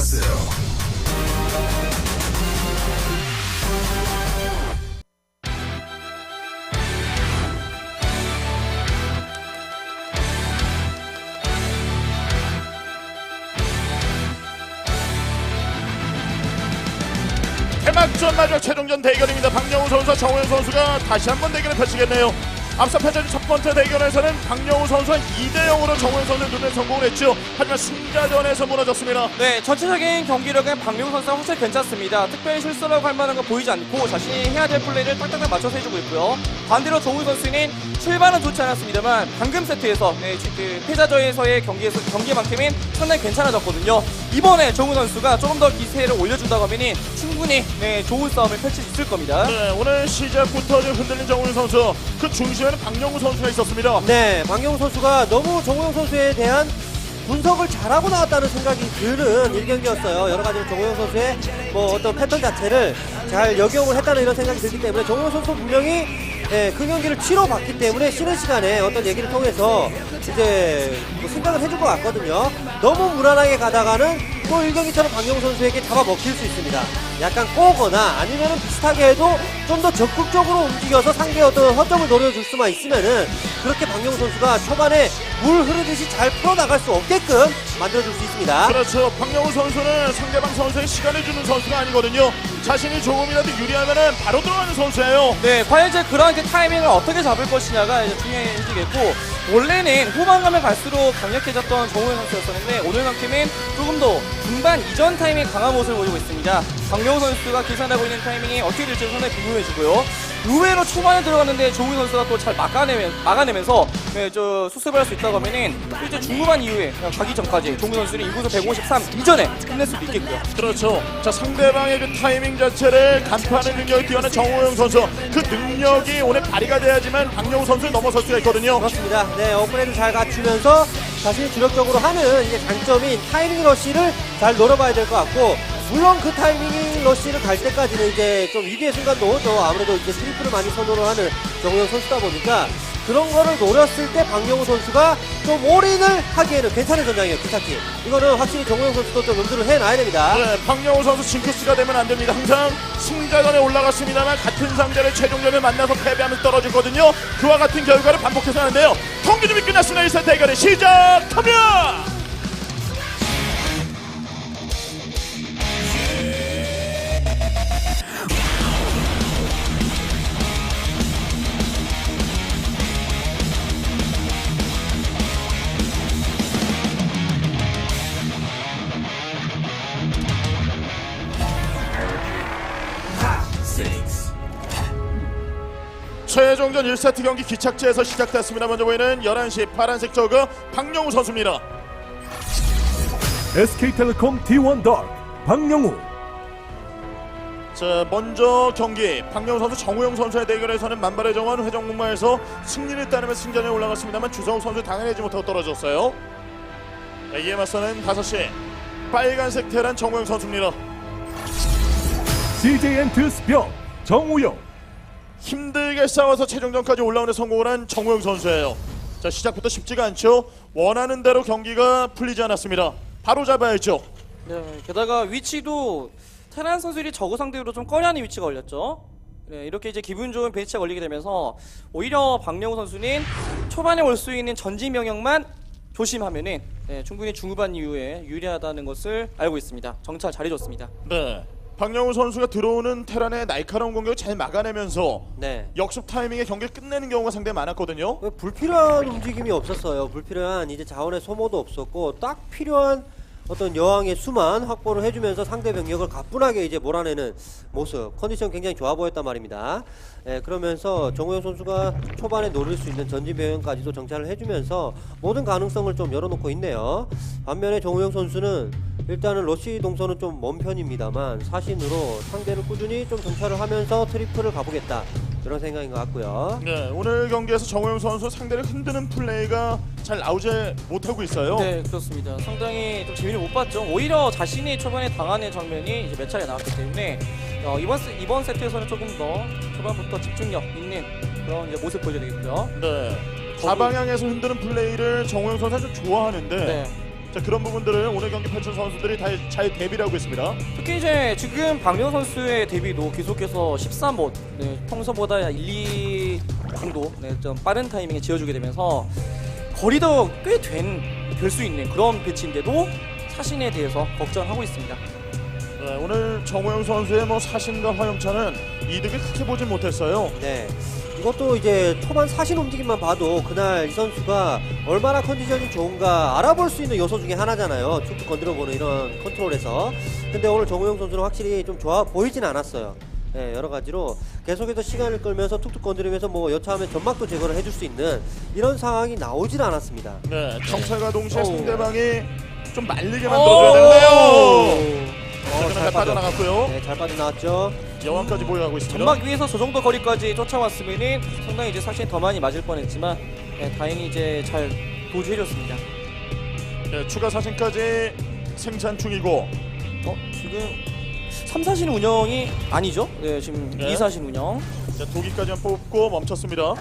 ESL. 개막전 마지막 최종전 대결입니다. 박영우 선수와 정우영 선수가 다시 한번 대결을 펼치겠네요. 앞서 펼쳐진 첫 번째 대결에서는 박영우 선수가 2대 0으로 정우영 선수를 누르는 성공을 했죠. 하지만 승자전에서 무너졌습니다. 네, 전체적인 경기력은 박명우 선수가 확실히 괜찮습니다. 특별히 실수라고 할 만한 건 보이지 않고 자신이 해야 될 플레이를 딱딱딱 맞춰서 해주고 있고요. 반대로 정우 선수는 출발은 좋지 않았습니다만 방금 세트에서 네, 그 패자저에서의 경기에서 경기만큼은 상당히 괜찮아졌거든요. 이번에 정우 선수가 조금 더 기세를 올려준다고 하면 충분히 네, 좋은 싸움을 펼칠 수 있을 겁니다. 네, 오늘 시작부터 좀 흔들린 정우영 선수 그 중심에는 박영우 선수가 있었습니다. 네, 박영우 선수가 너무 정우영 선수에 대한 분석을 잘하고 나왔다는 생각이 드는 일경기였어요. 여러 가지 정우영 선수의 뭐 어떤 패턴 자체를 잘 역용을 했다는 이런 생각이 들기 때문에 정우영 선수 분명히 예, 그 경기를 치러 봤기 때문에 쉬는 시간에 어떤 얘기를 통해서 이제 뭐 생각을 해줄 것 같거든요. 너무 무난하게 가다가는 또 1경기처럼 박영우 선수에게 잡아먹힐 수 있습니다. 약간 꼬거나 아니면 비슷하게 해도 좀 더 적극적으로 움직여서 상대의 어떤 허점을 노려줄 수만 있으면은 그렇게 박영우 선수가 초반에 물 흐르듯이 잘 풀어나갈 수 없게끔 만들어줄 수 있습니다. 그렇죠. 박영우 선수는 상대방 선수에 시간을 주는 선수가 아니거든요. 자신이 조금이라도 유리하면은 바로 들어가는 선수예요. 네, 과연 이제 그런 그 타이밍을 어떻게 잡을 것이냐가 이제 중요해지겠고 원래는 후반 가면 갈수록 강력해졌던 정우영 선수였었는데 오늘만큼은 조금 더 중반 이전 타이밍 강한 모습을 보이고 있습니다. 박명호 선수가 계산하고 있는 타이밍이 어떻게 될지 상당히 궁금해지고요. 의외로 초반에 들어갔는데 조우영 선수가 또 잘 막아내면, 막아내면서 네, 저 수습을 할 수 있다고 하면은 실제 중후반 이후에 가기 전까지 조우영 선수는 인구수 153 이전에 끝낼 수도 있겠고요. 그렇죠. 자 상대방의 그 타이밍 자체를 간파하는 능력이 뛰어난 정우영 선수 그 능력이 오늘 발휘가 돼야지만 박영우 선수를 넘어설 수가 있거든요. 그렇습니다. 네, 오픈헤드 잘 갖추면서 자신이 주력적으로 하는 이제 장점인 타이밍 러쉬를 잘 노려봐야 될 것 같고, 물론 그 타이밍 러쉬를 갈 때까지는 이제 좀 위기의 순간도 또 아무래도 이제 트리플을 많이 선호를 하는 정우영 선수다 보니까 그런 거를 노렸을 때 박영우 선수가 좀 올인을 하기에는 괜찮은 전장이에요, 기타키. 이거는 확실히 정우영 선수도 좀 염두를 해놔야 됩니다. 네, 박영우 선수 징크스가 되면 안 됩니다. 항상 승자전에 올라갔습니다만 같은 상대를 최종전에 만나서 패배하면 떨어지거든요. 그와 같은 결과를 반복해서 하는데요. 경기 준비 끝났습니다. 1세 대결이 시작합니다. 최종전 1세트 경기 기착지에서 시작됐습니다. 먼저 보이는 11시 파란색 저그 박영우 선수입니다. SK텔레콤 T1 덕 박영우 자, 먼저 경기 박영우 선수 정우영 선수의 대결에서는 만발의 정원 회전목마에서 승리를 따내며 승전에 올라갔습니다만 주성우 선수 당해내지 못하고 떨어졌어요. 자, 이에 맞서는 5시 빨간색 테란 정우영 선수입니다. CJN 드스병 정우영 힘들게 싸워서 최종전까지 올라오는 성공을 한 정우영 선수예요. 자, 시작부터 쉽지가 않죠. 원하는 대로 경기가 풀리지 않았습니다. 바로 잡아야죠. 네, 게다가 위치도 테란 선수들이 저그 상대로 좀 꺼려하는 위치가 걸렸죠. 네, 이렇게 이제 기분 좋은 배치가 걸리게 되면서 오히려 박명호 선수는 초반에 올 수 있는 전진 병력만 조심하면은 네, 충분히 중후반 이후에 유리하다는 것을 알고 있습니다. 정찰 잘해줬습니다. 네. 박영우 선수가 들어오는 테란의 날카로운 공격을 잘 막아내면서 네. 역습 타이밍에 경기를 끝내는 경우가 상당히 많았거든요. 왜 불필요한 움직임이 없었어요. 불필요한 이제 자원의 소모도 없었고 딱 필요한 어떤 여왕의 수만 확보를 해주면서 상대 병력을 가뿐하게 이제 몰아내는 모습 컨디션 굉장히 좋아 보였단 말입니다. 예, 그러면서 정우영 선수가 초반에 노릴 수 있는 전진 병력까지도 정찰을 해주면서 모든 가능성을 좀 열어놓고 있네요. 반면에 정우영 선수는 일단은 러시 동선은 좀 먼 편입니다만 사신으로 상대를 꾸준히 좀 정찰을 하면서 트리플을 가보겠다 이런 생각인 것 같고요. 네, 오늘 경기에서 정우영 선수 상대를 흔드는 플레이가 잘 나오지 못하고 있어요. 네, 그렇습니다. 상당히 좀 재미를 못 봤죠. 오히려 자신이 초반에 당하는 장면이 이제 몇 차례 나왔기 때문에 어, 이번 세, 이번 세트에서는 조금 더 초반부터 집중력 있는 그런 이제 모습 보여야 되겠고요. 네. 다방향에서 흔드는 플레이를 정우영 선수가 좀 좋아하는데 네. 자 그런 부분들을 오늘 경기 펼친 선수들이 다 잘 대비를 하고 있습니다. 특히 이제 지금 박명 선수의 데뷔도 계속해서 13번 네, 평소보다 1, 2 정도 네, 좀 빠른 타이밍에 지어주게 되면서 거리도 꽤 된 될 수 있는 그런 배치인데도 자신에 대해서 걱정하고 있습니다. 네, 오늘 정우영 선수의 뭐 사신과 화염차는 이득을 크게 보진 못했어요. 네. 이것도 이제 초반 사신 움직임만 봐도 그날 이 선수가 얼마나 컨디션이 좋은가 알아볼 수 있는 요소 중에 하나잖아요. 툭툭 건드려보는 이런 컨트롤에서. 근데 오늘 정우영 선수는 확실히 좀 좋아 보이진 않았어요. 예, 여러 가지로 계속해서 시간을 끌면서 툭툭 건드리면서 뭐 여차하면 전막도 제거를 해줄 수 있는 이런 상황이 나오질 않았습니다. 네, 정찰과 동시에 어우. 상대방이 좀 말리게 오! 만들어줘야 되는데요. 어, 자, 잘 빠져나갔고요. 네, 잘 빠져나왔죠. 여왕까지 보유하고 있습니다. 전막 위에서 저 정도 거리까지 쫓아왔으면은 상당히 이제 사실 더 많이 맞을 뻔했지만 네, 다행히 이제 잘 도주해줬습니다. 네, 추가 사신까지 생산 중이고 어 지금 3, 4신 운영이 아니죠? 네 지금 네. 2, 4신 운영. 자, 도기까지만 뽑고 멈췄습니다.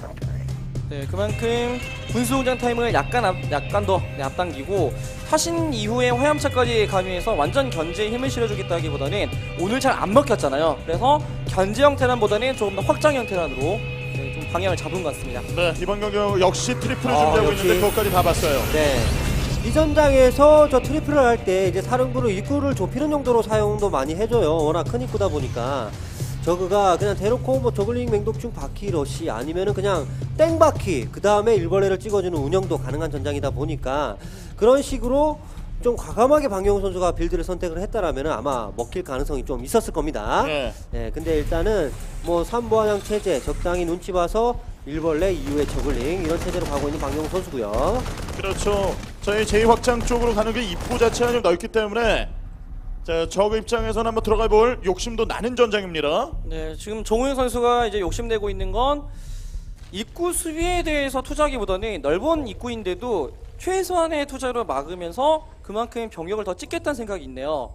네 그만큼 군수공장 타임을 약간 앞, 약간 더 네, 앞당기고 타신 이후에 화염차까지 가미해서 완전 견제에 힘을 실어주겠다기보다는 오늘 잘 안 먹혔잖아요. 그래서 견제형 테란보다는 조금 더 확장형 테란으로 네, 좀 방향을 잡은 것 같습니다. 네, 이번 경기 역시 트리플을 아, 준비하고 역시. 있는데 그것까지 다 봤어요. 네. 이 전장에서 저 트리플을 할 때 이제 사령부로 입구를 좁히는 용도로 사용도 많이 해줘요. 워낙 큰 입구다 보니까. 저그가 그냥 대놓고 뭐 저글링 맹독충 바퀴 러시 아니면은 그냥 땡바퀴 그 다음에 일벌레를 찍어주는 운영도 가능한 전장이다 보니까 그런 식으로 좀 과감하게 방영우 선수가 빌드를 선택을 했다라면은 아마 먹힐 가능성이 좀 있었을 겁니다. 네. 네, 근데 일단은 뭐 삼보안양 체제 적당히 눈치 봐서 일벌레 이후에 저글링 이런 체제로 가고 있는 방영우 선수고요. 그렇죠. 저희 제2 확장 쪽으로 가는 게 입구 자체가 좀 넓기 때문에 자, 저그 입장에서는 한번 들어가 볼 욕심도 나는 전장입니다. 네, 지금 정우영 선수가 이제 욕심내고 있는 건 입구 수비에 대해서 투자하기보다는 넓은 입구인데도 최소한의 투자로 막으면서 그만큼 병력을 더 찍겠다는 생각이 있네요.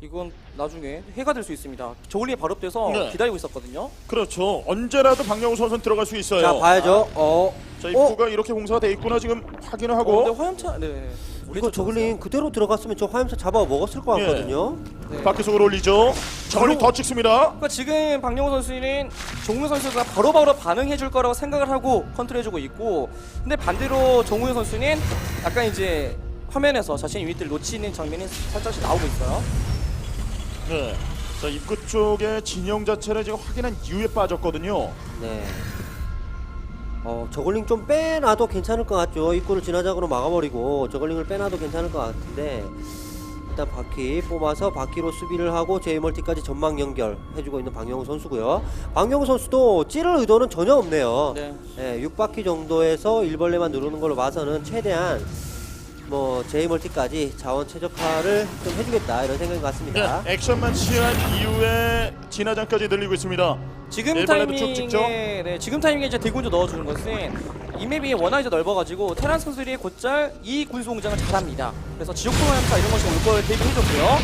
이건 나중에 해가 될 수 있습니다. 저울링이 발업돼서 네. 기다리고 있었거든요. 그렇죠. 언제라도 박영우 선수는 들어갈 수 있어요. 자 봐야죠. 어. 자, 어? 입구가 이렇게 공사가 돼 있구나 지금 확인을 어, 하고 근데 화염차, 네. 우리 이거 저글링 그대로 들어갔으면 저 화염차 잡아 먹었을 것 예. 같거든요. 네. 바퀴 속으로 올리죠. 저걸링 더 찍습니다. 그러니까 지금 박영호 선수는 정우영 선수가 바로바로 반응해 줄 거라고 생각을 하고 컨트롤해 주고 있고 근데 반대로 정우영 선수는 약간 이제 화면에서 자신의 유닛들을 놓치는 장면이 살짝씩 나오고 있어요. 네. 자, 입구 쪽에 진영 자체를 지금 확인한 이후에 빠졌거든요. 네. 어 저글링 좀 빼놔도 괜찮을 것 같죠. 입구를 진화작으로 막아버리고 저글링을 빼놔도 괜찮을 것 같은데 일단 바퀴 뽑아서 바퀴로 수비를 하고 제이멀티까지 전망 연결 해주고 있는 방영우 선수고요. 방영우 선수도 찌를 의도는 전혀 없네요. 네. 네, 6바퀴 정도에서 일벌레만 누르는 걸로 봐서는 최대한 뭐 제이멀티까지 자원 최적화를 좀 해주겠다 이런 생각인 것 같습니다. 네. 액션만 취한 이후에 진화장까지 늘리고 있습니다. 지금 일벌레도 쭉 찍죠? 타이밍에 네, 지금 타이밍에 이제 대군주 넣어주는 것은 이 맵이 워낙 이제 넓어가지고 테란 선수들이 곧잘 이 군수 공장을 잘합니다. 그래서 지옥풍 화염차 이런 것이 올 걸 대비해줬고요.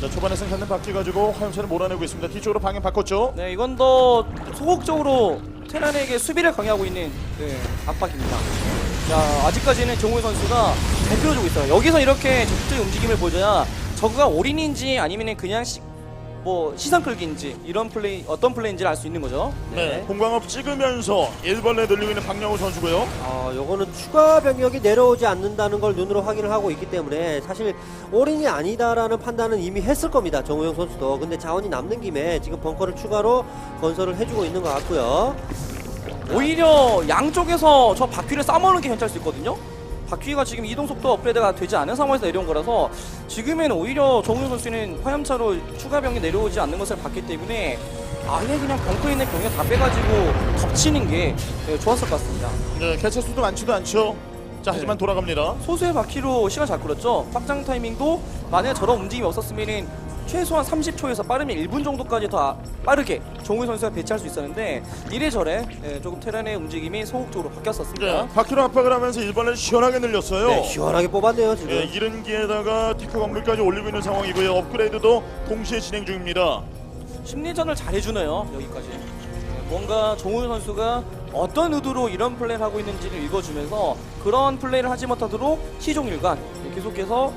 자, 초반에 생산된 바퀴 가지고 화염차를 몰아내고 있습니다. 뒤쪽으로 방향 바꿨죠. 네, 이건 더 소극적으로 테란에게 수비를 강요하고 있는 네, 압박입니다. 자, 아직까지는 정우영 선수가 잘 끌어주고 있어요. 여기서 이렇게 적극적인 움직임을 보여줘야 저그가 올인인지 아니면 그냥 시, 뭐 시선 끌기인지 이런 플레이 어떤 플레이인지를 알 수 있는 거죠. 네. 공광업 찍으면서 일벌레 늘리고 있는 박영우 선수고요. 어, 요거는 추가 병력이 내려오지 않는다는 걸 눈으로 확인을 하고 있기 때문에 사실 올인이 아니다라는 판단은 이미 했을 겁니다. 정우영 선수도. 근데 자원이 남는 김에 지금 벙커를 추가로 건설을 해주고 있는 것 같고요. 오히려 양쪽에서 저 바퀴를 싸먹는 게 괜찮을 수 있거든요. 바퀴가 지금 이동 속도 업그레이드가 되지 않은 상황에서 내려온 거라서 지금에는 오히려 정우영 선수는 화염차로 추가 병이 내려오지 않는 것을 봤기 때문에 아예 그냥 벙커에 있는 병력 다 빼가지고 덮치는 게 네, 좋았을 것 같습니다. 네, 개체 수도 많지도 않죠. 자, 하지만 돌아갑니다. 소수의 바퀴로 시간 잘 끌었죠. 확장 타이밍도 만약에 저런 움직임이 없었으면은 최소한 30초에서 빠르면 1분 정도까지 더 아- 빠르게 정우영 선수가 배치할 수 있었는데 이래저래 네, 조금 테란의 움직임이 소극적으로 바뀌었었습니다. 네, 바퀴로 압박을 하면서 일벌레를 시원하게 늘렸어요. 네, 시원하게 뽑았네요, 지금. 예, 이른 기에다가 테크 건물까지 올리고 있는 상황이고요. 업그레이드도 동시에 진행 중입니다. 심리전을 잘 해주네요 여기까지 네, 뭔가 정우영 선수가 어떤 의도로 이런 플레이를 하고 있는지를 읽어주면서 그런 플레이를 하지 못하도록 시종일관 계속해서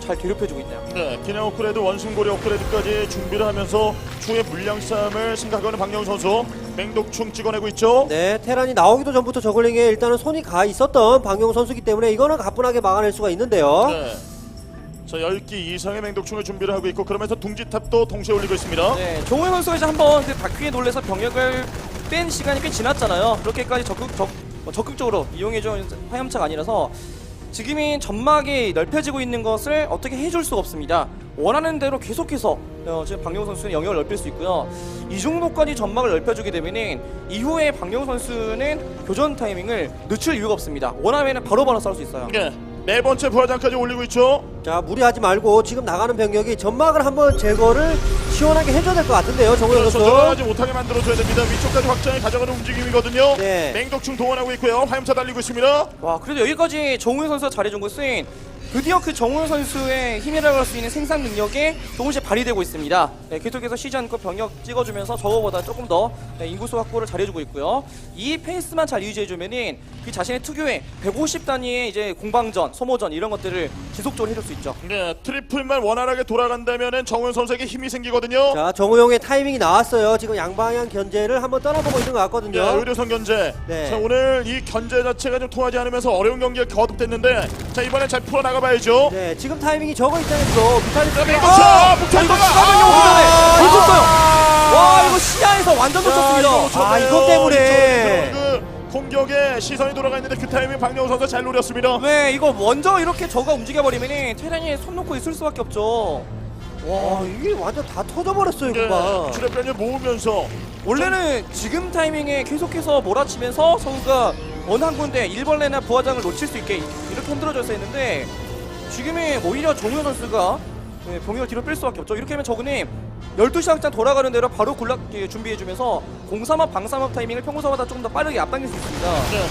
잘 괴롭혀주고 있네요. 네, 기능 업그레이드, 원심고리 업그레이드까지 준비를 하면서 추후의 물량 싸움을 생각하는 박영우 선수 맹독충 찍어내고 있죠. 네, 테란이 나오기도 전부터 저글링에 일단은 손이 가 있었던 박용우 선수기 때문에 이거는 가뿐하게 막아낼 수가 있는데요. 네. 자, 10기 이상의 맹독충을 준비를 하고 있고 그러면서 둥지탑도 동시에 올리고 있습니다. 네, 정우영 선수가 이제 한번 그 바퀴에 놀래서 병력을 뺀 시간이 꽤 지났잖아요. 그렇게까지 적극, 적, 뭐 적극적으로 이용해준 화염차가 아니라서 지금이 점막이 넓혀지고 있는 것을 어떻게 해줄 수가 없습니다. 원하는 대로 계속해서 어, 지금 박영우 선수는 영역을 넓힐 수 있고요. 이 정도까지 점막을 넓혀주게 되면은 이후에 박영우 선수는 교전 타이밍을 늦출 이유가 없습니다. 원하면은 바로바로 싸울 수 있어요. 네. 네 번째 부하장까지 올리고 있죠. 자, 무리하지 말고 지금 나가는 병력이 점막을 한번 제거를 시원하게 해줘야 될 것 같은데요, 정우영 그렇죠. 선수. 들어가지 못하게 만들어줘야 됩니다. 위쪽까지 확장해 가져가는 움직임이거든요. 네. 맹독충 동원하고 있고요. 화염차 달리고 있습니다. 와 그래도 여기까지 정우영 선수가 잘해준 것은 드디어 그 정우영 선수의 힘이라고 할 수 있는 생산 능력이 조금씩 발휘되고 있습니다. 네, 계속해서 쉬지 않고 병력 찍어주면서 저거보다 조금 더 네, 인구수 확보를 잘해주고 있고요. 이 페이스만 잘 유지해주면은 그 자신의 특유의 150 단위의 이제 공방전, 소모전 이런 것들을 지속적으로 해줄 수 있죠. 네, 트리플만 원활하게 돌아간다면은 정훈 선수에게 힘이 생기거든요. 자, 정우영의 타이밍이 나왔어요. 지금 양방향 견제를 한번 떠나보고 있는 것 같거든요. 네, 의료선 견제. 네. 자, 오늘 이 견제 자체가 좀 통하지 않으면서 어려운 경기가 거듭됐는데 자 이번엔 잘 풀어 나가 봐야죠. 네, 지금 타이밍이 적어 있다면서 뮤탈리스크가 맹독충 아! 묵혀있다가 추가병력 오기 전에 놓쳤어요. 와 이거 시야에서 완전 놓쳤습니다. 아, 이것 때문에. 그 공격에 시선이 돌아가 있는데 그 타이밍 박영우 선수 잘 노렸습니다. 네 이거 먼저 이렇게 저가 움직여버리면은 테란이 손 놓고 있을 수밖에 없죠. 와, 이게 완전 다 터져버렸어요, 네, 그가. 주력변을 모으면서 원래는 지금 타이밍에 계속해서 몰아치면서 선수가 어느 한 군데 일벌레나 부하장을 놓칠 수 있게 이렇게 흔들어줘서 했는데 지금은 오히려 정우영 선수가 네, 병력을 뒤로 뺄 수밖에 없죠. 이렇게 하면 저그는 12시 확장 돌아가는 대로 바로 군락 예, 준비해주면서 공삼합 방삼합 타이밍을 평소보다 조금 더 빠르게 앞당길 수 있습니다. 네.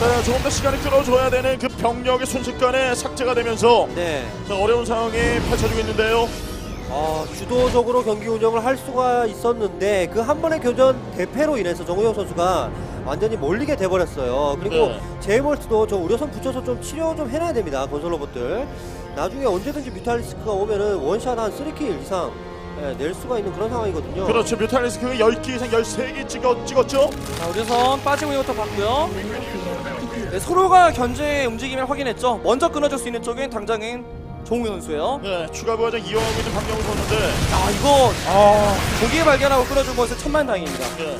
자, 조금 더 시간을 끌어줘야 되는 그 병력의 순식간에 삭제가 되면서 네. 자, 어려운 상황이 펼쳐지고 있는데요. 어, 주도적으로 경기 운영을 할 수가 있었는데 그 한 번의 교전 대패로 인해서 정우영 선수가 완전히 몰리게 돼버렸어요. 그리고 네. 제이멀트도 저 우려선 붙여서 좀 치료 좀 해놔야 됩니다. 건설 로봇들. 나중에 언제든지 뮤탈리스크가 오면은 원샷 한 3킬 이상 예, 낼 수가 있는 그런 상황이거든요. 그렇죠. 뮤탈리스크 10기 이상 13개 찍어, 찍었죠? 자, 우선 빠지고 이것도 봤고요. 네, 서로가 견제 움직임을 확인했죠. 먼저 끊어줄 수 있는 쪽은 당장은 정우영 선수예요. 네, 추가 부하장 이용하고 있는 박영우 선수인데 아 이거 아 고기에 발견하고 끊어준 것은 천만다행입니다. 네.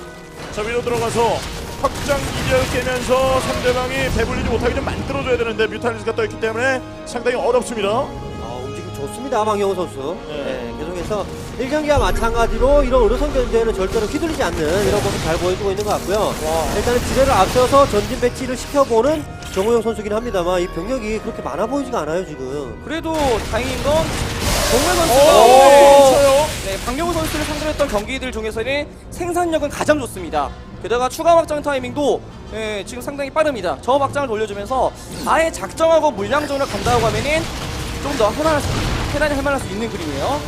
자, 위로 들어가서 확장 기지를 깨면서 상대방이 배불리지 못하게 좀 만들어줘야 되는데 뮤탈리스크가 떠있기 때문에 상당히 어렵습니다. 아, 움직임 좋습니다, 방영호 선수. 네. 네, 계속해서 1경기와 마찬가지로 이런 의료선 견제는 절대로 휘둘리지 않는 이런 모습 잘 보여주고 있는 것 같고요. 일단은 지뢰를 앞서서 전진 배치를 시켜보는 정우영 선수긴 합니다만 이 병력이 그렇게 많아 보이지가 않아요, 지금. 그래도 다행인 건 정우영 오, 선수가 오. 네, 박영우 선수를 상대로 했던 경기들 중에서는 생산력은 가장 좋습니다. 게다가 추가 확장 타이밍도 예, 지금 상당히 빠릅니다. 저 확장을 돌려주면서 아예 작정하고 물량전을 간다고 하면은 좀더 해만할 수, 있는 그림이에요.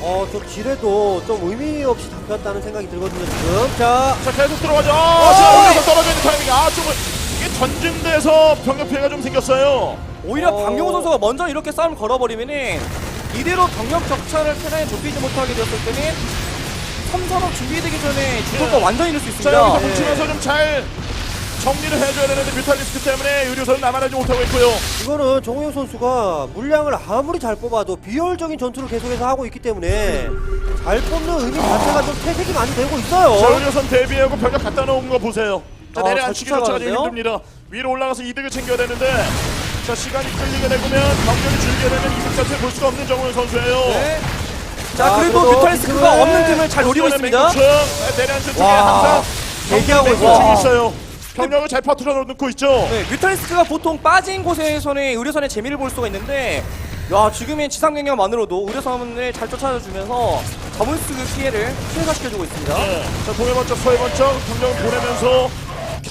어, 저 지뢰도 좀 의미 없이 잡혔다는 생각이 들거든요, 지금. 자, 자, 계속 들어가죠. 아, 자, 올려서 떨어져 있는 타이밍. 아, 좀 이게 전진돼서 병력 피해가 좀 생겼어요. 오히려 어. 박용호 선수가 먼저 이렇게 싸움을 걸어버리면은 이대로 병력 격차를 테란에 좁히지 못하게 되었을 때는 삼선업 준비되기 전에 주도가 네. 완전히 잃을 수 자, 있습니다. 여기서 네. 뭉치면서 좀 잘 정리를 해줘야 되는데 뮤탈리스크 때문에 의료선을 남아나지 못하고 있고요. 이거는 정우영 선수가 물량을 아무리 잘 뽑아도 비효율적인 전투를 계속해서 하고 있기 때문에 잘 뽑는 의미 자체가 좀 퇴색이 많이 되고 자, 있어요. 의료선 대비하고 병력 갖다 놓은 거 보세요. 자, 아, 내려앉히기조차가 좀 쫓아가는데요? 힘듭니다. 위로 올라가서 이득을 챙겨야 되는데 자, 시간이 끌리게 되면 병력이 줄게 되면 이득 자체를 볼 수가 없는 정우영 선수예요. 네. 자 아, 그래도 뮤탈리스크가 그 없는 틈을 잘 노리고 있습니다. 와, 항상 대기하고 있어요. 있어요. 병력을 잘 퍼뜨려 놓고 있죠. 네, 뮤탈리스크가 보통 빠진 곳에서는 의료선의 재미를 볼 수가 있는데 야 지금의 지상 경력만으로도 의료선을 잘 쫓아주면서 자본스 그 피해를 최소화시켜주고 있습니다. 네. 자, 동해 번쩍 서해 번쩍 병력을 보내면서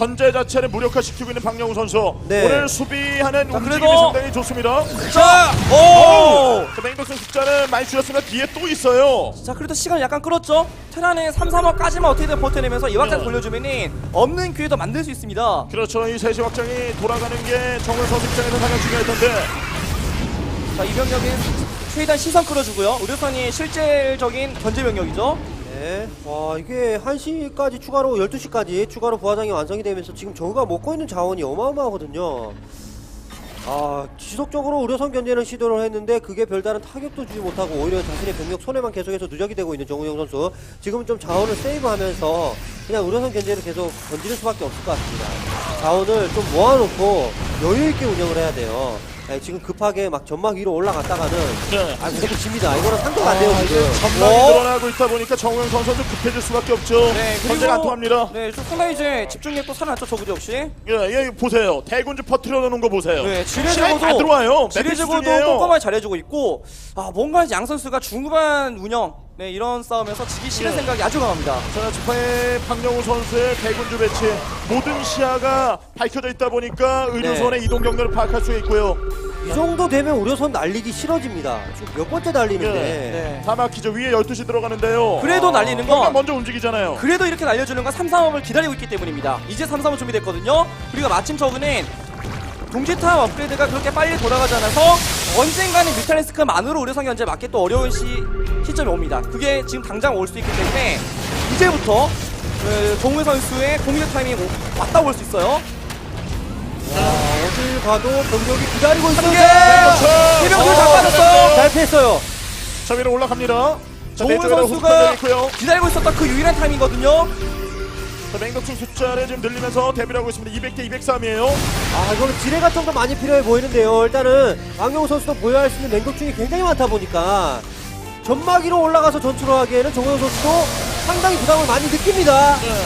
견제 자체를 무력화시키고 있는 박영우 선수. 네. 오늘 수비하는 자, 움직임이 그래도- 상당히 좋습니다. 자, 오! 자, 맹독선 숫자는 많이 줄였습니다. 뒤에 또 있어요. 자 그래도 시간을 약간 끌었죠 테란의 3, 3월까지만 어떻게든 버텨내면서 이 확장 네. 돌려주면은 없는 기회도 만들 수 있습니다 그렇죠. 이 세시 확장이 돌아가는 게 정우영 선수 입장에서 가장 중요할 텐데. 자 이 병력이 최대한 시선 끌어주고요 의료선이 실질적인 견제 병력이죠 네. 와, 이게 1시까지 추가로 12시까지 추가로 부화장이 완성이 되면서 지금 저우가 먹고 있는 자원이 어마어마하거든요. 아, 지속적으로 의료선 견제는 시도를 했는데 그게 별다른 타격도 주지 못하고 오히려 자신의 병력 손해만 계속해서 누적이 되고 있는 정우영 선수. 지금은 좀 자원을 세이브하면서 그냥 의료선 견제를 계속 던지는 수밖에 없을 것 같습니다. 자원을 좀 모아놓고 여유 있게 운영을 해야 돼요. 네, 지금 급하게 막 전막 위로 올라갔다가는 네. 아, 무조건 집니다. 이거는 상대가 안 돼요, 지금. 전망이 어? 늘어나고 있다 보니까 정우영 선수도 급해질 수밖에 없죠. 네 견제가 안 통합니다. 네, 좀 상당히 이제 집중력도 살아났죠 저구도 역시 예, 예, 보세요. 대군주 퍼트려 놓는 거 보세요. 네다 들어와요. 수준이에요. 꼼꼼하게 잘해주고 있고 아 뭔가 양 선수가 중후반 운영 네 이런 싸움에서 지기 싫은 네. 생각이 아주 강합니다 자, 지파의 박영우 선수의 대군주 배치 모든 시야가 밝혀져 있다 보니까 의료선의 네. 이동 경로를 파악할 수 있고요. 이 정도 되면 우려선 날리기 싫어집니다. 지금 몇 번째 날리는데. 네. 다 막히죠. 위에 12시 들어가는데요. 그래도 날리는 뭔가 건 먼저 움직이잖아요. 그래도 이렇게 날려주는 건 3, 3업을 기다리고 있기 때문입니다. 이제 3, 3업 준비됐거든요. 그리고 마침 저그는 동지탑 업그레이드가 그렇게 빨리 돌아가지 않아서 언젠가는 뮤탈리스크만으로 의료선 견제 맞기 또 어려운 시, 시점이 옵니다. 그게 지금 당장 올 수 있기 때문에 이제부터 그 정우혜 선수의 공격 타이밍 오- 왔다 올 수 있어요. 아, 어딜 가도 병력이 기다리고. 개! 해병들 다 빠졌어요! 잘 피했어요. 자, 위로 올라갑니다. 자, 내쪽에도 선수가 있고요. 기다리고 있었던 그 유일한 타이밍이거든요. 자, 맹독충 숫자를 지금 늘리면서 대비를 하고 있습니다. 200대 203이에요. 아, 이거는 지뢰가 좀더 많이 필요해 보이는데요. 일단은 왕용 선수도 보여야 할수 있는 맹독충이 굉장히 많다 보니까 전마기로 올라가서 전투를 하기에는 정우영 선수도 상당히 부담을 많이 느낍니다. 네.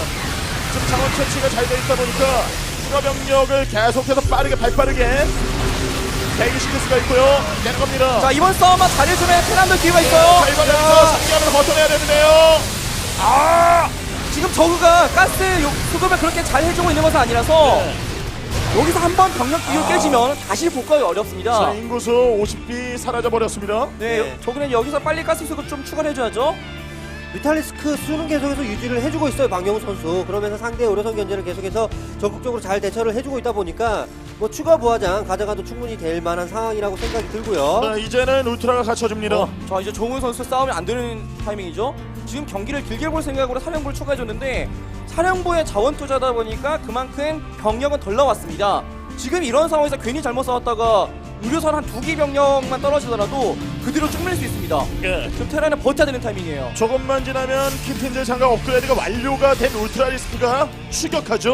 지금 장원 채취가 잘 돼 있다 보니까 추가 병력을 계속해서 빠르게 발빠르게 대기시킬 수가 있고요. 내려갑니다. 자, 이번 싸움만 잘해주면 테란도 기회가 있어요. 자, 이번에서 상기하면서 버텨내야 되는데요. 아! 지금 저그가 가스 요- 수급을 그렇게 잘 해주고 있는 것은 아니라서 네. 여기서 한 번 병력 기울 깨지면 다시 복구하기 자, 어렵습니다. 인구수 50비 사라져 버렸습니다. 네, 네. 저그는 여기서 빨리 가스 수급 좀 추가를 해줘야죠. 뮤탈리스크 수는 계속해서 유지를 해주고 있어요 박영우 선수 그러면서 상대 의료선 견제를 계속해서 적극적으로 잘 대처를 해주고 있다 보니까 뭐 추가 부하장 가져가도 충분히 될 만한 상황이라고 생각이 들고요 자, 이제는 울트라가 갖춰집니다. 어, 자, 이제 정훈 선수 싸움이 안 되는 타이밍이죠. 지금 경기를 길게 볼 생각으로 사령부를 추가해줬는데 사령부의 자원 투자다 보니까 그만큼 병력은 덜 나왔습니다. 지금 이런 상황에서 괜히 잘못 싸웠다가 의료선 한두기 병력만 떨어지더라도 그대로 쭉밀수 있습니다. 예. 지금 테란은 버텨야 되는 타이밍이에요. 조금만 지나면 킨텐제 장갑 업그레이드가 완료가 된 울트라리스크가 추격하죠.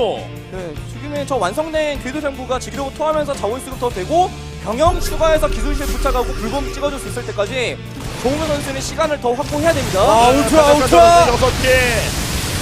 네, 지금의 저 완성된 궤도 장구가 지기로 토하면서 자원 수급 더 되고 병영 추가해서 기술실 부착하고 불곰 찍어줄 수 있을 때까지 조웅현 선수는 시간을 더 확보해야 됩니다. 아, 울트라, 울트라! 여섯 개.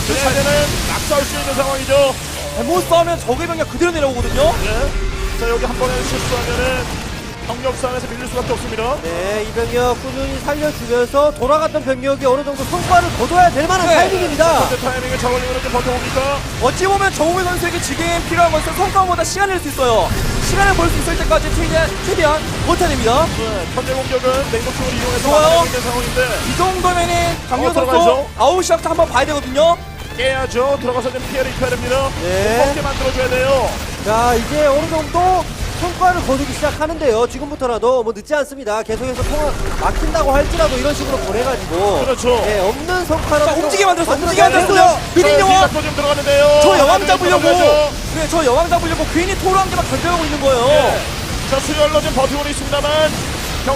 그 차례는 막 싸울 수 있는 상황이죠. 잘못 싸우면 적의 병력 그대로 내려오거든요. 예. 자 여기 한 번에 실수하면은 병력 싸움에서 밀릴 수밖에 없습니다. 네, 이 병력 꾸준히 살려주면서 돌아갔던 병력이 어느 정도 성과를 거둬야 될 만한 네. 타이밍입니다 현재 타이밍을 저걸리면 좀 버텨봅니까? 어찌 보면 정우현 선수에게 지금 필요한 것은 성과보다 시간을 낼수 있어요. 시간을 벌 수 있을 때까지 최대한, 최대한 버텨야 됩니다. 네. 현재 공격은 냉동충을 이용해서 좋아요. 막아내고 있는 상황인데 이 정도면은 강현 어, 선수 들어가죠. 아웃 시작도 한번 봐야 되거든요. 깨야죠. 들어가서 좀 피해를 입혀야 됩니다. 네. 무겁게 만들어줘야 돼요. 자 이제 어느 정도 성과를 거두기 시작하는데요 지금부터라도 뭐 늦지 않습니다 계속해서 통화 막힌다고 할지라도 이런 식으로 보내가지고 그렇죠. 네, 없는 성과를 자, 움직이게 만들었어. 움직이게. 만들었어요. 미린 영화. 또좀 들어가는데요. 저 여왕 하나, 잡으려고. 네, 저 여왕 잡으려고 괜히 토로 한 개만 견뎌가고 있는 거예요. 네. 자 수열로 좀 버티고는 있습니다만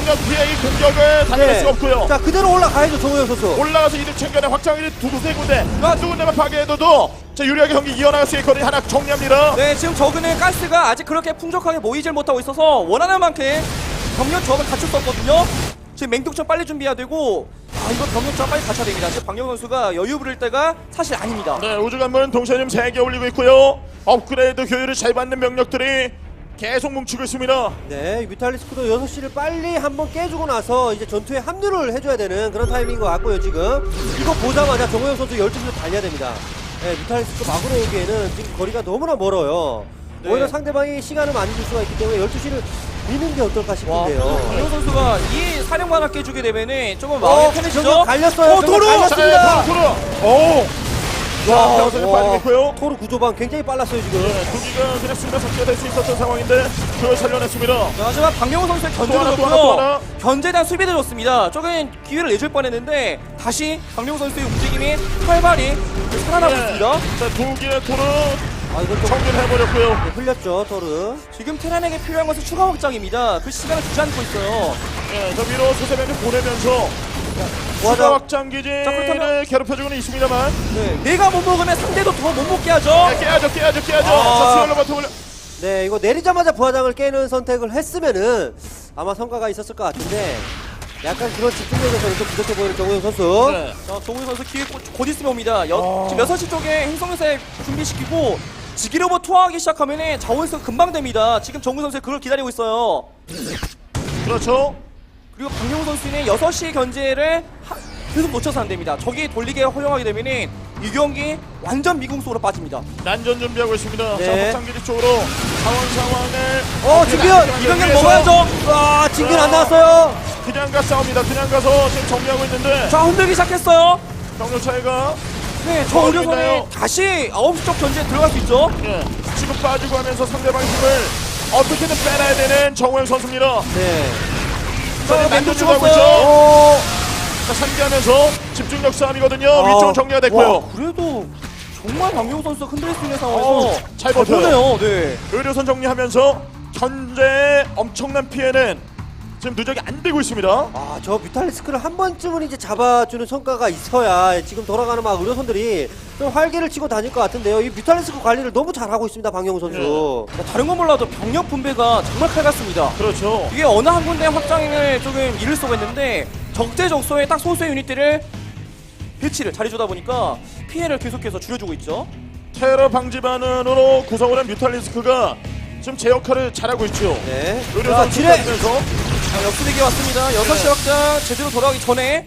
뒤에 이 공격을 당할 수가 없고요. 네. 자 그대로 올라가야죠 정우영 선수 올라가서 이득 챙겨내 확장이 두세 군데 두 군데만 파괴해도 자 유리하게 경기 이어나갈 수 있거든요. 하나 정리합니다. 네, 지금 저그는 가스가 아직 그렇게 풍족하게 모이질 못하고 있어서 원하는 만큼 병력 적을 갖췄었거든요. 지금 맹독전 빨리 준비해야 되고 아 이거 병력전 빨리 갖춰야 됩니다. 지금 박영 선수가 여유 부릴 때가 사실 아닙니다. 네, 우주관문 동시에 지금 3개 올리고 있고요. 업그레이드 교육을 잘 받는 병력들이 계속 뭉치고 있습니다. 네 뮤탈리스크도 6시를 빨리 한번 깨주고 나서 이제 전투에 합류를 해줘야 되는 그런 타이밍인 것 같고요 지금 이거 보자마자 정우영 선수 12시로 달려야 됩니다 예, 뮤탈리스크 막으로 오기에는 지금 거리가 너무나 멀어요. 네. 오히려 상대방이 시간을 많이 줄 수가 있기 때문에 12시를 미는 게 어떨까 와, 싶은데요. 강용 선수가 이 사령관을 깨주게 되면은 조금 어, 마음이 편해지죠. 저기 갈렸어요. 어, 저기 도루! 갈렸습니다. 자, 도로, 도로. 오! 자, 와, 병선이 와, 빠지고 있고요. 토르 구조방 굉장히 빨랐어요 지금. 네, 두기가 그냥 승자 삭제가 될 수 있었던 상황인데 그걸 살려냈습니다. 자, 하지만 박명호 선수의 또 하나, 견제도 또 하나, 또 하나. 대한 수비도 좋습니다. 조금 기회를 내줄 뻔했는데 다시 박명호 선수의 움직임이 활발히 살아나고 있습니다. 자, 두 개의 토르 아 이거 좀 정리해버렸고요. 네, 흘렸죠 토르. 지금 테란에게 필요한 것은 추가 확장입니다. 그 시간을 주지 않고 있어요. 네, 저 위로 소세면을 보내면서 추가 부하장 확장 기지를 그렇다면- 괴롭혀주고는 있습니다만 네, 내가 못 먹으면 상대도 더 못 먹게 하죠. 네, 깨야죠, 깨야죠, 깨야죠. 아. 자. 네 이거 내리자마자 부하장을 깨는 선택을 했으면은 아마 성과가 있었을 것 같은데 약간 그런 집중력에서는 좀 부족해 보이는 정우영 선수. 네. 자, 정우영 선수 기회 곧, 곧 있으면 옵니다. 여, 아. 지금 6시 쪽에 행성유세 준비시키고 지기로버 투하하기 시작하면은 자원수가 금방 됩니다. 지금 정우영 선수 그걸 기다리고 있어요. 그렇죠. 그리고 박용호 선수는 6시 견제를 하- 계속 놓쳐서 안 됩니다. 저기 돌리게 허용하게 되면은 이 경기 완전 미궁 속으로 빠집니다. 난전 준비하고 있습니다. 네. 자, 확장 기지 쪽으로 자원 상황을 어 진균 이 경기를 위해서 먹어야죠. 아 진균 안 나왔어요. 그냥 가 싸웁니다. 그냥 가서 지금 정리하고 있는데 자, 흔들기 시작했어요. 경력 차이가 네, 저 어, 있나요? 다시 9시 쪽 견제에 들어갈 수 있죠. 예, 지금 빠지고 하면서 상대방 힘을 어떻게든 빼놔야 되는 정우영 선수입니다. 네. 자, 어, 맹독 준비하고 죽었어요. 어. 자, 상기하면서 집중력 싸움이거든요. 아, 위쪽은 정리가 됐고요. 와, 그래도 정말 박용호 선수가 흔들릴 수 있는 상황에서 어우, 잘 버텨요. 버텨내요. 네. 의료선 정리하면서 현재 엄청난 피해는 지금 누적이 안 되고 있습니다. 아, 저 뮤탈리스크를 한 번쯤은 이제 잡아주는 성과가 있어야 지금 돌아가는 막 의료선들이 좀 활기를 치고 다닐 것 같은데요. 이 뮤탈리스크 관리를 너무 잘하고 있습니다, 박영우 선수. 뭐 다른 건 몰라도 병력 분배가 정말 칼같습니다. 그렇죠. 이게 어느 한 군데 확장을 조금 잃을 수가 있는데 적재적소에 딱 소수의 유닛들을 배치를 잘해주다 보니까 피해를 계속해서 줄여주고 있죠. 테러 방지반으로 구성을 한 뮤탈리스크가 지금 제 역할을 잘하고 있죠. 네. 자, 의료선 지뢰! 준비하면서 자, 역수대기 왔습니다. 6시 확장 제대로 돌아가기 전에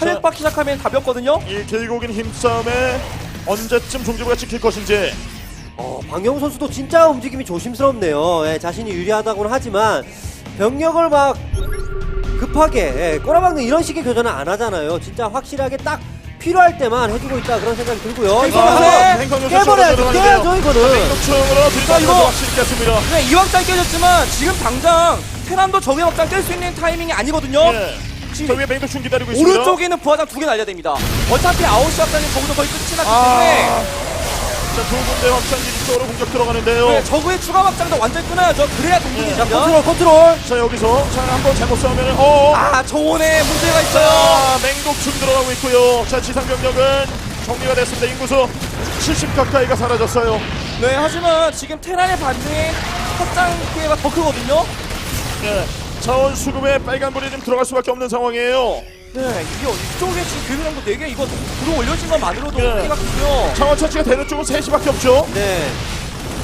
탄력 받기 시작하면 답이었거든요. 이 길고 긴 힘싸움에 언제쯤 종지부가 찍힐 것인지 어, 박영우 선수도 진짜 움직임이 조심스럽네요. 예, 자신이 유리하다고는 하지만 병력을 막 급하게 예, 꼬라박는 이런 식의 교전은 안 하잖아요. 진짜 확실하게 딱 필요할 때만 해주고 있다 그런 생각이 들고요. 행성 깨버려야죠. 깨야죠 들어가는데요. 이거는. 행동충으로 들이받는 이거- 거 확실히 깼습니다. 네, 이 확장 깨졌지만 지금 당장 테란도 적의 확장 깰수 있는 타이밍이 아니거든요. 예. 저 위에 맹독충 기다리고 있습니다. 오른쪽에는 부하장 두 개 날려야 됩니다. 어차피 9시 확장이 저보다 거의 끝이 났기 아. 때문에 자, 두 군데 확장 기지 쪽으로 공격 들어가는데요. 네, 적의 추가 확장도 완전히 끊어야죠. 그래야 자, 동등해집니다. 컨트롤 컨트롤. 자, 여기서 자, 한번 잘못 싸우면 어. 아, 정원에 문제가 있어요. 자, 맹독충 들어가고 있고요. 자, 지상 병력은 정리가 됐습니다. 인구수 70 가까이가 사라졌어요. 네, 하지만 지금 테란의 반대에 확장 피해가 더 크거든요. 네. 자원 수급에 빨간불이 좀 들어갈 수밖에 없는 상황이에요. 네, 이게 이쪽에 지금 교류량도 4개 이거 들어 올려진 것만으로도 네. 피해가 크고요. 자원 처치가 되는 쪽은 3시밖에 없죠. 네.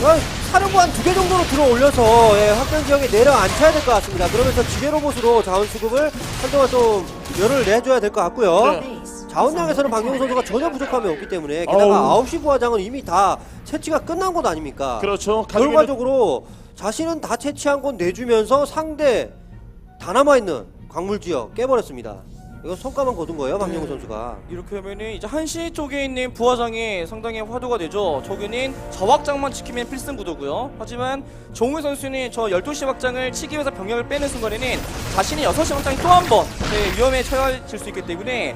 어, 사령부 한 두 개 정도로 들어 올려서 예, 확장 지역에 내려앉혀야 될 것 같습니다. 그러면서 지뢰 로봇으로 자원 수급을 한동안 좀 열을 내줘야 될 것 같고요. 네. 자원량에서는 박명호 선수가 전혀 부족함이 없기 때문에 게다가 어우. 9시 부하장은 이미 다 채취가 끝난 것 아닙니까? 그렇죠. 결과적으로 자신은 다 채취한 건 내주면서 상대 다 남아있는 광물 지역 깨버렸습니다. 이거 성과만 거둔 거예요, 박명호 선수가. 이렇게 하면은 이제 한시 쪽에 있는 부하장이 상당히 화두가 되죠. 저기는 저 확장만 지키면 필승 구도고요. 하지만 정우 선수는 저 12시 확장을 치기 위해서 병력을 빼는 순간에는 자신이 6시 확장이 또 한번 네, 위험에 처해질 수 있기 때문에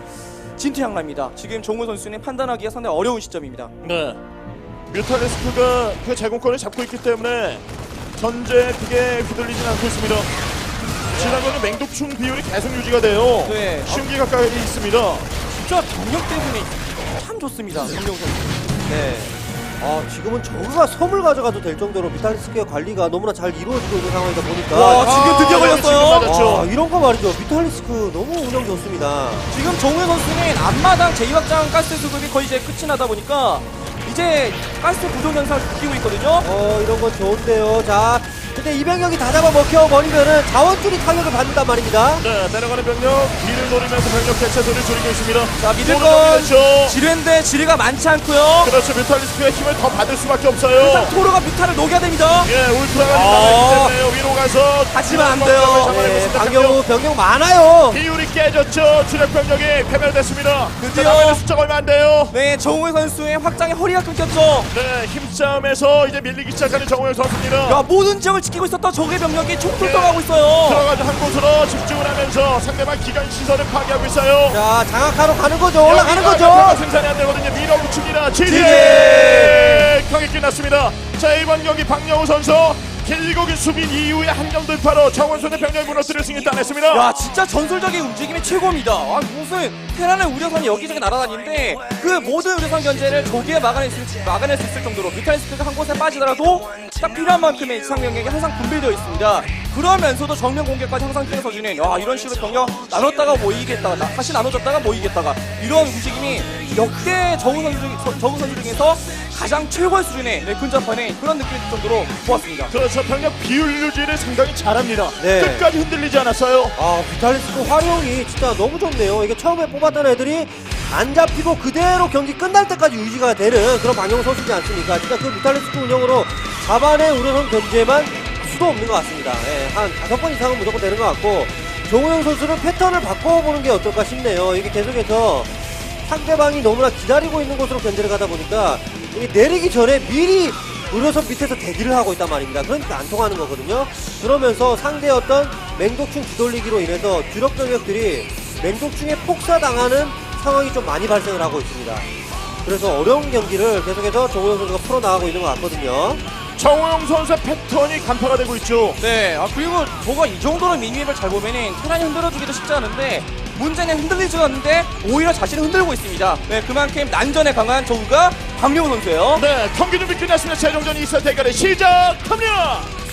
진퇴양납니다. 지금 정우 선수는 판단하기가 상당히 어려운 시점입니다. 네. 뮤탈리스크가 그 제공권을 잡고 있기 때문에 현재 그게 휘둘리진 않고 있습니다. 지난번에 맹독충 비율이 계속 유지가 돼요. 네. 쉬운 기 가까이 있습니다. 진짜 병력 때문에 참 좋습니다. 선수. 네. 아, 지금은 저그가 섬을 가져가도 될 정도로 비탈리스크의 관리가 너무나 잘 이루어지고 있는 상황이다 보니까. 와, 지금 드디어 여기 걸렸어요. 지금 맞았죠. 와, 이런 거 말이죠. 비탈리스크 너무 운영 좋습니다. 지금 정우 선수는 앞마당 제2확장 가스 수급이 거의 이제 끝이 나다 보니까 이제 가스 부족 현상을 느끼고 있거든요. 어, 이런 건 좋은데요. 자, 근데 이 병력이 다 잡아먹혀 버리면은 자원줄이 타격을 받는단 말입니다. 네, 내려가는 병력 뒤를 노리면서 병력 대체 소를 줄이고 있습니다. 자 믿을 건. 지뢰인데 지뢰가 많지 않고요. 그렇죠. 뮤탈리스크의 힘을 더 받을 수밖에 없어요. 일단 토로가 뮤타를 녹여야 됩니다. 예, 울트라가 아. 때문에 위로 가서 하지만 안 돼요. 네, 박영우 병력 많아요. 비율이 깨졌죠. 주력 병력이 패배됐습니다. 드디어. 숫자가 얼마 안 돼요. 네, 정우영 선수의 확장의 허리가 끊겼죠. 네, 힘싸움에서 이제 밀리기 시작하는 정우영 선수입니다. 야, 모든 지역을 지키고 있었던 적의 병력이 총돌떡하고 있어요. 들어가서 한 곳으로 집중을 하면서 상대방 기관 시설을 파괴하고 있어요. 자, 장악하러 가는 거죠. 올라가는 여기가 거죠. 생산이 안 되거든요. 밀어붙입니다. 지지! 지지! 경기 끝났습니다. 자, 이번 경기 박영우 선수 길고긴 수빈 이후에 한점 돌파로 정원선의 병력을 무너뜨릴 승리 따냈습니다. 야, 진짜 전술적인 움직임이 최고입니다. 아, 무슨 테란의 우려선이 여기저기 날아다니는데 그 모든 우려선 견제를 조기에 막아낼 수, 막아낼 수 있을 정도로 뮤탈리스크가 한 곳에 빠지더라도 딱 필요한 만큼의 이상 병력이 항상 분배되어 있습니다. 그러면서도 정면 공격까지 항상 피해서주는 야, 이런 식으로 병력 나눴다가 모이겠다가 나- 다시 나눠졌다가 모이겠다가 이런 움직임이 역대 정우 선수, 정우 선수 중에서 가장 최고의 수준의 네, 근접판의 그런 느낌이 들 정도로 좋았습니다. 그렇죠. 병력 비율 유지를 상당히 잘합니다. 네. 끝까지 흔들리지 않았어요. 아, 비탈리스크 활용이 진짜 너무 좋네요. 이게 처음에 뽑았던 애들이 안 잡히고 그대로 경기 끝날 때까지 유지가 되는 그런 방영 선수지 않습니까? 진짜 그 비탈리스크 운영으로 잡아낸 우려선 견제만 수도 없는 것 같습니다. 예, 한 다섯 번 이상은 무조건 되는 것 같고 정우영 선수는 패턴을 바꿔보는 게 어떨까 싶네요. 이게 계속해서 상대방이 너무나 기다리고 있는 곳으로 견제를 가다 보니까 내리기 전에 미리 의료선 밑에서 대기를 하고 있단 말입니다. 그러니까 안 통하는 거거든요. 그러면서 상대 어떤 맹독충 뒤돌리기로 인해서 주력 병력들이 맹독충에 폭사당하는 상황이 좀 많이 발생을 하고 있습니다. 그래서 어려운 경기를 계속해서 정우영 선수가 풀어나가고 있는 것 같거든요. 정우영 선수의 패턴이 간파가 되고 있죠. 네, 아 그리고 저가 이 정도로 미니맵을 잘 보면은 테란이 흔들어주기도 쉽지 않은데 문제는 흔들리지 않는데 오히려 자신을 흔들고 있습니다. 네, 그만큼 난전에 강한 저우가 박명호 선수예요. 네, 경기 준비 끝났습니다. 최종전 2사 대결의 시작합니다.